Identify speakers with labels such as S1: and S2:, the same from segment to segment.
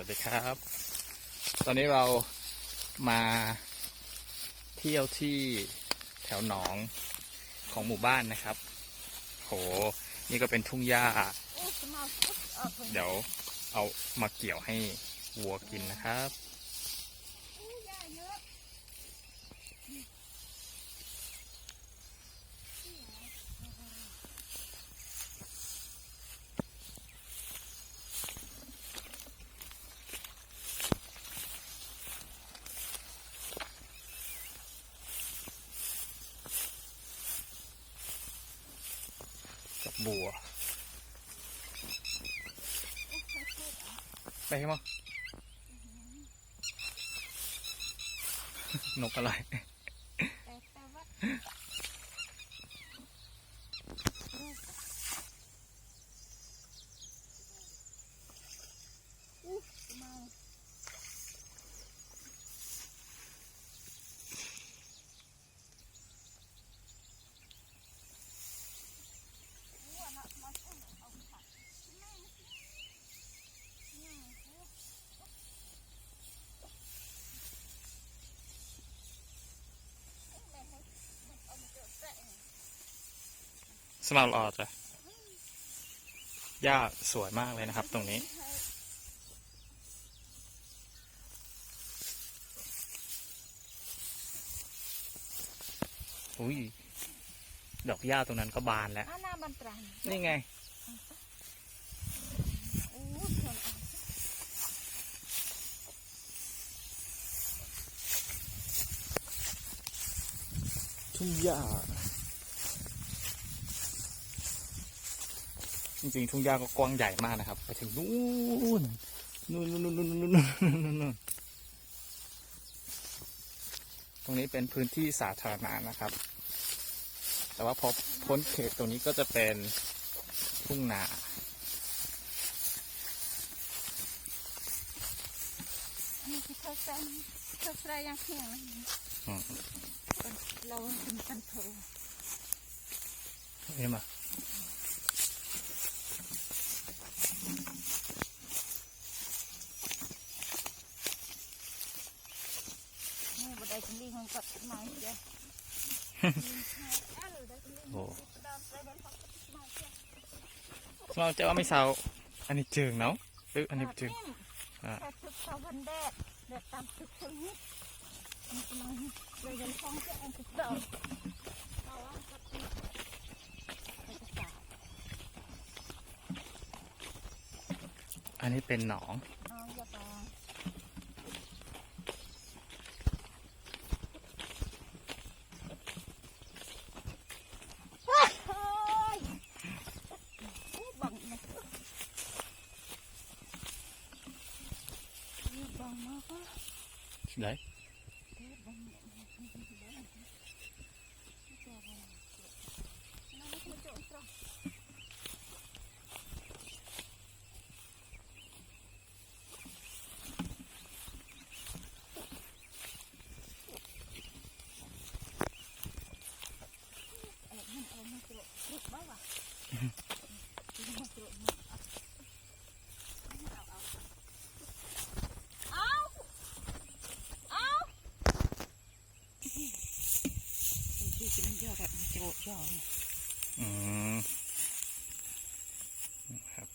S1: วัสดีครับ ตอนนี้เรามาเที่ยวที่แถวหนองของหมู่บ้านนะครับ โห นี่ก็เป็นทุ่งหญ้า เดี๋ยวเอามาเกี่ยวให้วัวกินนะครับ บบัวไปให้มั้งนกอะไร สมาร์ทออดจ้ะหญ้าสวยมากเลยนะครับ ตรงนี้ อุ้ย ดอกหญ้าตรงนั้นก็บานแล้ว
S2: นาบันตรัน
S1: นี่ไง
S2: โอ้ชนอะ
S1: ทุ่งหญ้า จริงๆทุ่งหญ้าก็กว้างใหญ่มากนะครับ ไปถึงนู่นนู่นนู่นนู่นนู่นนู่นนู่นตรงนี้เป็นพื้นที่สาธารณะนะครับ แต่ว่าพอพ้นเขตตรงนี้ก็จะเป็นทุ่งนา
S2: เธอแซงเธอแสดงยังเพียงเราเป็นกันโถ
S1: เห็นไหม
S2: นี่บันไดกันดี ของเยอะ
S1: โอ้สมาจะว่าไม่เศร้าอันนี้จึงเนาะเอออันนี้จึงอะ
S2: แค่ทุกเช้าวันแดดแดดตามทุกชนิดมันกำลังเลยยันฟองจะอันติดดอกเอาว่ากัดนี่ไปกระจา
S1: อันนี้เป็นหนอง
S2: เอาอย่าไปเฮ้ยบังนะบังมากอะ
S1: ไหน อืมครับ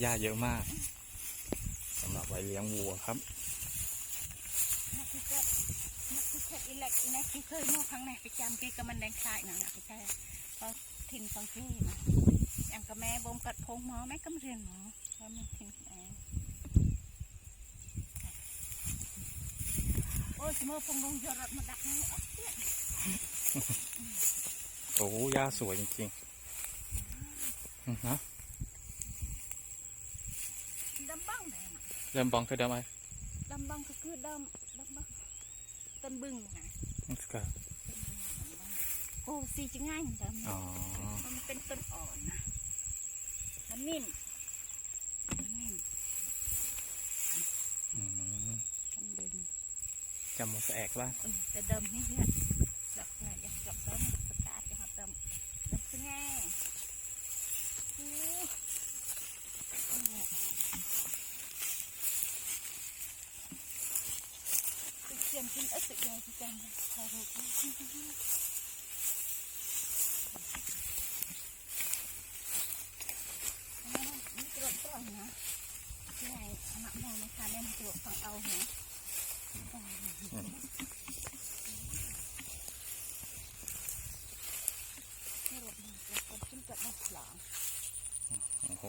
S1: หญ้าเยอะมากสำหรับไว้เลี้ยงวัวครับ
S2: นักที่เกิดนักที่เกิดอิเล็กอิเล็กที่เคยมองข้างในไปจำกีกับมันแดงคลายหนะนะไปใช่ก็ทิ้งฟังที่นะแอมกับแม่บ่มกัดพงหมอแม่ก็มาเรียนหมอ แล้วมันทิ้งแอมโอ้ยสมอพงลงยอดมาดักนี่อ๊ะเตี้ย
S1: โอ้โหหญ้าสวยจริงๆอือฮะ
S2: ดำบ้างเลยนะ
S1: เริ่มบองคือเดิมไหม
S2: ดำบ้างก็คือดำดำบ้างต้นบึ้งนะ
S1: นี่คือ
S2: โอ้สีจะง่ายเหมือนกัน
S1: อ๋อ
S2: มันเป็นต้นอ่อนนะมันนิ่มมัน
S1: จำมสแอกบ้าง
S2: แต่เดิมนี่เนี่ยจับเนี่จับต้นสกัดจะหาเติมเติมขึ้นไงเขียนกินอึดติดยอดจังขอรู้นี่กระดกต่อนะที่ไหนขมักมองนะคะเล่นตัวฝั่งเอาเนี่
S1: โอ้โห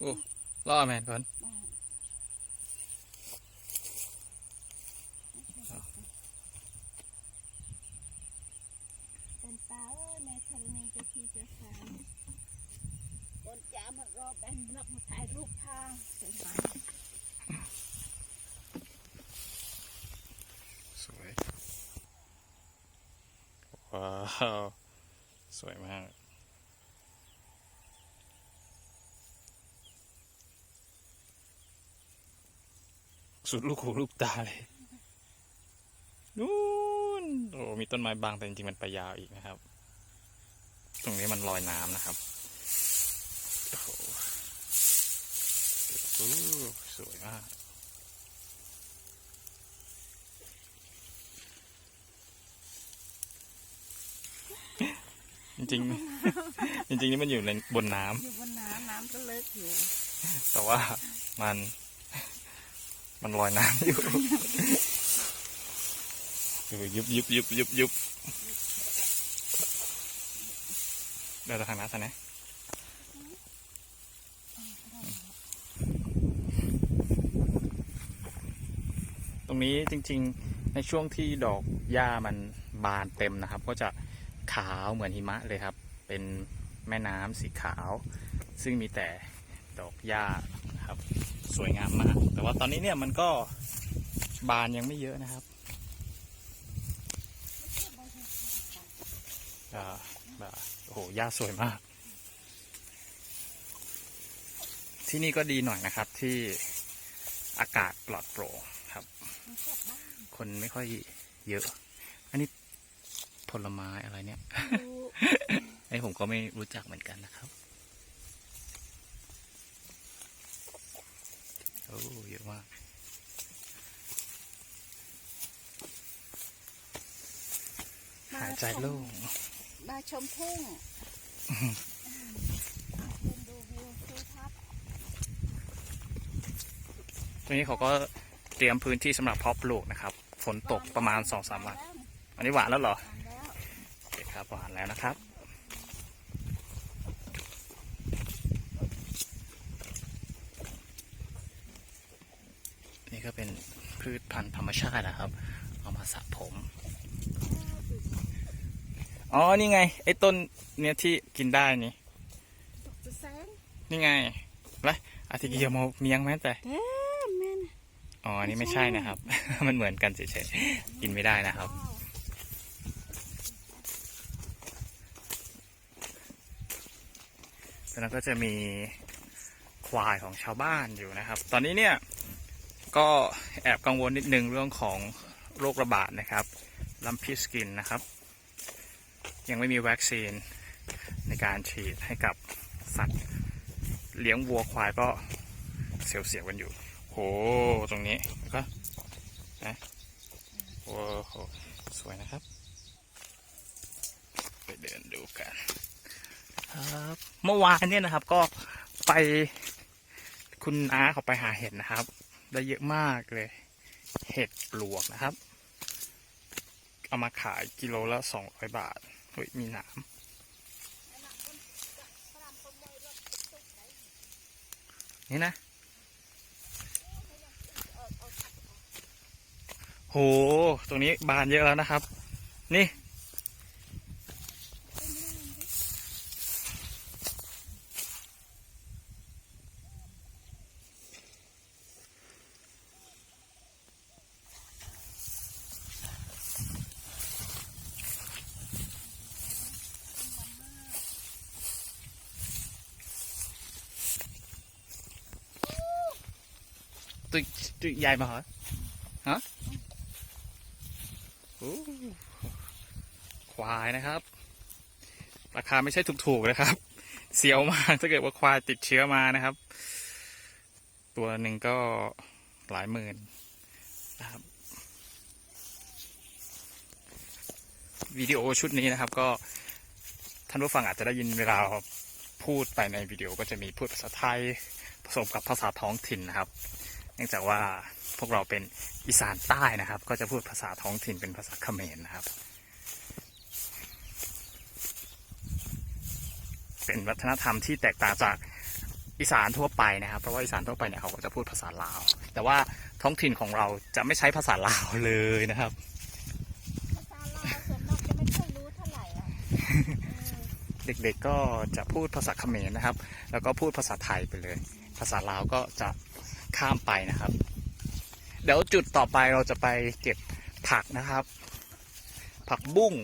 S1: โอ้ล่อแมนเพิ่น
S2: เป็นตาเอ้ยแม่ธรณีเจะที่จะสามคนจ้ามารอแบนบล็อกมาถ่ายรูปทางสวยไหม
S1: สวย ว้าว สวยมาก สุดลูกหูลูกตาเลยนู่นโอ้มีต้นไม้บางแต่จริงๆมันไปยาวอีกนะครับ ตรงนี้มันลอยน้ำนะครับโอ้โหสวยมาก จริงๆ จริง ๆ นี่มันอยู่ในบนน้ำ
S2: อยู่บนน้ำน้ำก็เลิกอยู่
S1: แต่ว่ามัน มันลอยน้ำอยู่ดูยุบยุบยุบยุบยุบเดินทางนั้นสินะตรงนี้จริง ๆ ในช่วงที่ดอกหญ้ามันบานเต็มนะครับ ก็จะ ขาวเหมือนหิมะเลยครับ เป็นแม่น้ำสีขาว ซึ่งมีแต่ดอกหญ้าครับ สวยงามมาก แต่ว่าตอนนี้เนี่ยมันก็บานยังไม่เยอะนะครับอ่าแบบโอ้โหหญ้าสวยมาก ที่นี่ก็ดีหน่อยนะครับที่อากาศปลอดโปร่งครับ คนไม่ค่อยเยอะ อันนี้ ผลไม้อะไรเนี่ย
S2: ดู
S1: อันนี้ผมก็ไม่รู้จักเหมือนกันนะครับโอ้เยอะมากหายใจโล่ง
S2: มาชมทุ่งเป็นดูวิวทิวทัศน์
S1: ตรงนี้เขาก็เตรียมพื้นที่สำหรับเพาะปลูกนะครับ ฝนตกประมาณสองสามวัน อันนี้หวานแล้วเหรอ คครับหวานแล้วนะครับนี่ก็เป็นพืชพันธุ์ธรรมชาตินะครับ เอามาสระผม อ๋อ นี่ไง ไอ้ต้นเนี่ยที่กินได้นี่
S2: ดอกจะแสง
S1: นี่ไงไรอาทิตย์เดียวมาเมียงแม้แต่
S2: เอ๊ะแม่น
S1: อ๋อ นี่ไม่ใช่นะครับ มันเหมือนกันเฉยๆ กินไม่ได้นะครับ
S2: ว้าว
S1: แล้วก็จะมีควายของชาวบ้านอยู่นะครับ ตอนนี้เนี่ยก็แอบกังวลนิดนึงเรื่องของโรคระบาดนะครับลัมพิสกินนะครับ ยังไม่มีวัคซีนในการฉีดให้กับสัตว์ เลี้ยงวัวควายก็เสียวๆกันอยู่โหตรงนี้ก็นะโอ้โหสวยนะครับ ไปเดินดูกันครับ มื่อวานเนี่ยนะครับ ก็ไปคุณอาเขาไปหาเห็ดนะครับ ได้เยอะมากเลย เห็ดปลวกนะครับ เอามาขายกิโลละสองร้อยบาทเฮ้ยมีหนามนี่นะโห ตรงนี้บานเยอะแล้วนะครับ นี่ Tôi, tôi dài mà hả? Hả? Ồ. ควายนะครับ ราคาไม่ใช่ถูกๆนะครับ เสียวมากถ้าเกิดว่าควายติดเชื้อมานะครับ ตัวหนึ่งก็หลายหมื่นนะครับวิดีโอชุดนี้นะครับก็ท่านผู้ฟังอาจจะได้ยินเวลาพูดไปในวิดีโอก็จะมีพูดภาษาไทยผสมกับภาษาท้องถิ่นนะครับ นื่องจากว่าพวกเราเป็นอีสานใต้นะครับ ก็จะพูดภาษาท้องถิ่นเป็นภาษาเขมรนะครับ เป็นวัฒนธรรมที่แตกต่างจากอีสานทั่วไปนะครับ เพราะว่าอีสานทั่วไปเนี่ยเขาก็จะพูดภาษาลาว แต่ว่าท้องถิ่นของเราจะไม่ใช้ภาษาลาวเลยนะครับ
S2: ภาษาลาวส่วนมากจะไม่ค่อยรู้เท่าไหร่อะ
S1: เด็กๆก็จะพูดภาษาเขมรนะครับ แล้วก็พูดภาษาไทยไปเลย ภาษาลาวก็จะ ข้ามไปนะครับ เดี๋ยวจุดต่อไปเราจะไปเก็บผักนะครับ ผักบุ้ง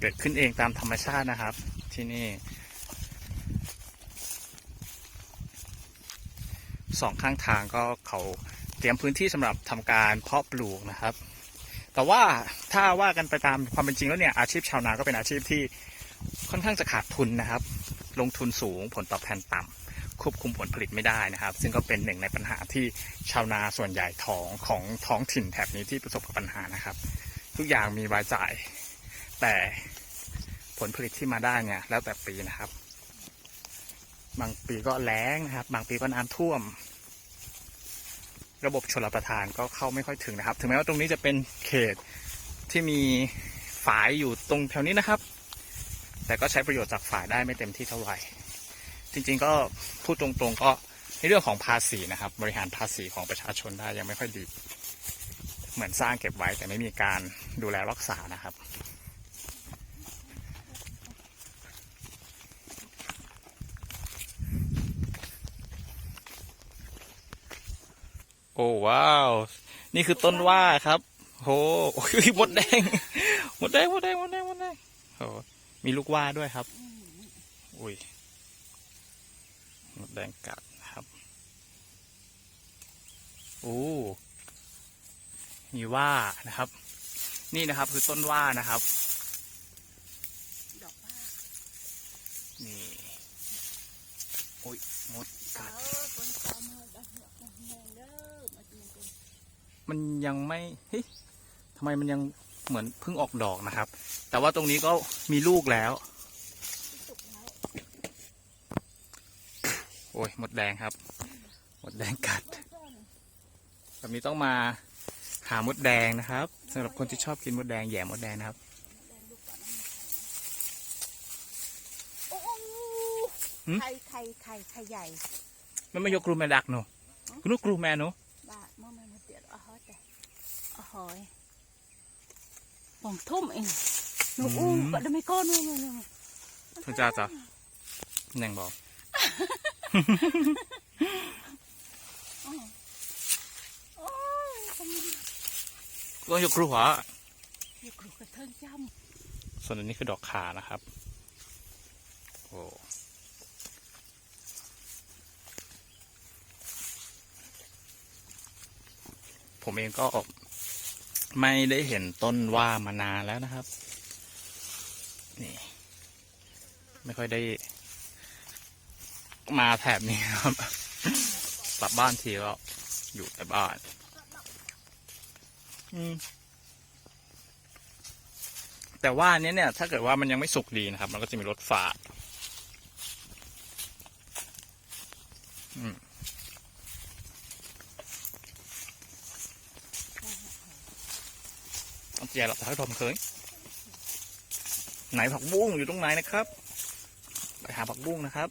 S2: เกิ
S1: ดขึ้นเองตามธรรมชาตินะครับ ที่นี่สองข้างทางก็เขาเตรียมพื้นที่สำหรับทำการเพาะปลูกนะครับ แต่ว่าถ้าว่ากันไปตามความเป็นจริงแล้วเนี่ยอาชีพชาวนาก็เป็นอาชีพที่ค่อนข้างจะขาดทุนนะครับ ลงทุนสูงผลตอบแทนต่ำ ควบคุมผลผลิตไม่ได้นะครับ ซึ่งก็เป็นหนึ่งในปัญหาที่ชาวนาส่วนใหญ่ของของท้องถิ่นแถบนี้ที่ประสบกับปัญหานะครับ ทุกอย่างมีรายจ่าย แต่ผลผลิตที่มาได้เนี่ยแล้วแต่ปีนะครับ บางปีก็แล้งนะครับ บางปีก็น้ำท่วม ระบบชลประทานก็เข้าไม่ค่อยถึงนะครับ ถึงแม้ว่าตรงนี้จะเป็นเขตที่มีฝายอยู่ตรงแถวนี้นะครับ แต่ก็ใช้ประโยชน์จากฝายได้ไม่เต็มที่เท่าไหร่ จริงๆก็พูดตรงๆก็ในเรื่องของภาษีนะครับ บริหารภาษีของประชาชนได้ยังไม่ค่อยดี เหมือนสร้างเก็บไว้แต่ไม่มีการดูแลรักษานะครับโอ้ว้าว นี่คือต้นว่าครับโหโอ้ยมดแดงมดแดงมดแดงมดแดงมดแดงโอ้มีลูกว่าด้วยครับ อุ้ย มดแดงกัดนะครับโอ้มีว่านะครับ นี่นะครับคือต้นว่านะครับ
S2: ดอกว่า
S1: นี่โอ้ยมดกัด
S2: มัน
S1: ยังไม่เฮ้ยทำไมมันยังเหมือนเพิ่งออกดอกนะครับ แต่ว่าตรงนี้ก็มีลูกแล้ว
S2: สุกแล้ว
S1: โอ้ยหมดแดงครับ หมดแดงกัด
S2: ต้น
S1: แบบนี้ต้องมาหามดแดงนะครับสำหรับคนที่ชอบกินมดแดงแหย่มดแดงนะครับ
S2: แดงลูกก่อนนะโอ้โห
S1: หืม
S2: ไข่ไข่ไข่ไข่ใหญ่
S1: มันไม่ยกกรูแม่ดักหนูคุณนุกกรูแม่หนู
S2: บ้าเมื่อมันมาเตียดอ๋อแต่อ๋อหอยปองทุ่มเองหนูอู้ก็ได้ไม่ก้อนนู่นนู่นนู่น
S1: ทุจ้าจ้ะยังบอก
S2: โอ้ยทำไม
S1: ต้อยกกรูหัว
S2: อยู่กรุกระเทิงจ
S1: ส่วนอันนี้คือดอกขานะครับ โอ้ผมเองก็ไม่ได้เห็นต้นว่ามานานแล้วนะครับ นี่ ไม่ค่อยได้ มาแถบนี้ครับ กลับบ้านทีก็อยู่แต่บ้าน อืมแต่ว่านเนี้ยเนี่ย ถ้าเกิดว่ามันยังไม่สุกดีนะครับ มันก็จะมีรสฝาดอืมต้องแย่หลับท้ายทอมเคยไหนผักบุ้งอยู่ตรงไหนนะครับ ไปหาผักบุ้งนะครับ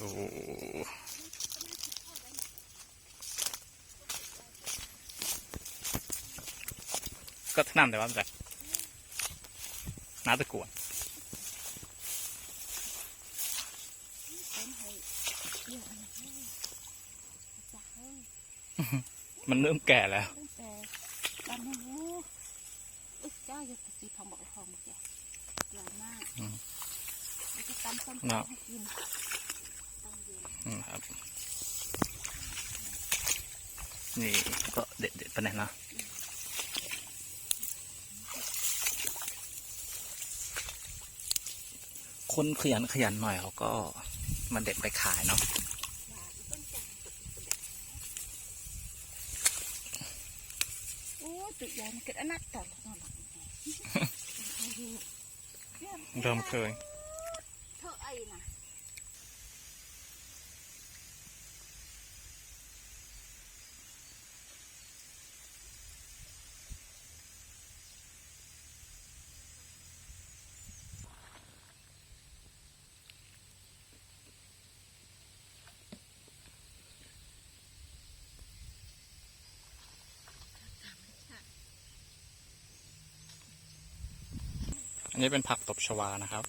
S1: โอ้โหก็ทนำแต่ว่าแบบน้าตะกวนำ
S2: เป็นให้เรื่องอะไรให้จ้าเฮ้ย
S1: มันเริ่มแก่แล้ว
S2: ตั้งแต่ตอนนู้นจ้าอยู่สีทองบอกทองเจ้าใหญ่มาก
S1: อืม
S2: แล้วก็ตำส้ม
S1: เนาะ
S2: ตำให้กินตำเย็ น
S1: อืมครับ นี่ก็เด็ดเด็ดๆไปไหนอยเนาะคนขยันขยันหน่อยเขาก็มาเด็ดไปขายเนาะ
S2: หวานต้นจังโอ้ยตุกยายมันเกิดอนัตตาแล้วนอนหลับ
S1: เริ่มเคย
S2: เธอไอ้น่ะ
S1: นี่เป็นผักตบชวานะครับ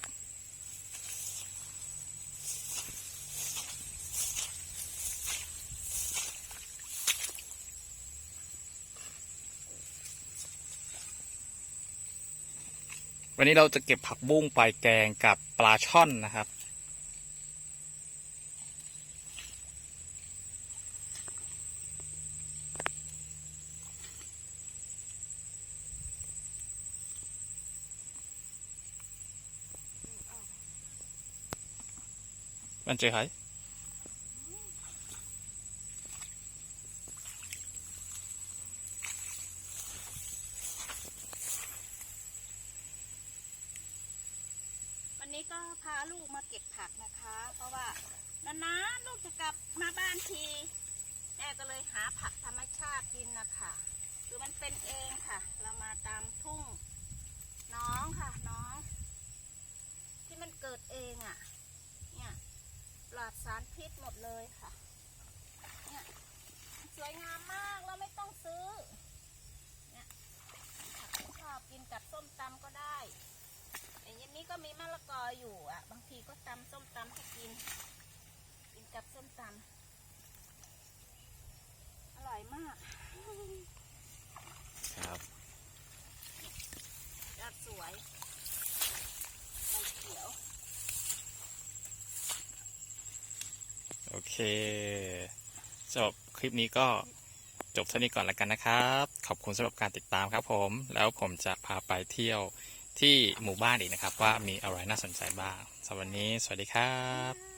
S1: วันนี้เราจะเก็บผักบุ้งไปแกงกับปลาช่อนนะครับ มันเจอใคร
S2: วันนี้ก็พาลูกมาเก็บผักนะคะ เพราะว่านานๆลูกจะกลับมาบ้านทีแม่ก็เลยหาผักธรรมชาติกินนะคะคือมันเป็นเองค่ะ เรามาตามทุ่งน้องค่ะน้อง ที่มันเกิดเองอะ่ะ ปลอดสารพิษหมดเลยค่ะ เนี่ยสวยงามมากเราไม่ต้องซื้อ เนี่ยชอบกินกับส้มตำก็ได้แต่เย็นนี้ก็มีมะละกออยู่อะ บางทีก็ตำส้มตำให้กิน กินกับส้มตำอร่อยมาก
S1: ครับ
S2: ยอดสวยใบเขียว
S1: โอ เคจบคลิปนี้ก็จบเท่านี้ก่อนแล้วกันนะครับ ขอบคุณสำหรับการติดตามครับผม แล้วผมจะพาไปเที่ยวที่หมู่บ้านอีกนะครับ ว่ามีอะไรน่าสนใจบ้างสำหรับวันนี้ สวัสดีครับ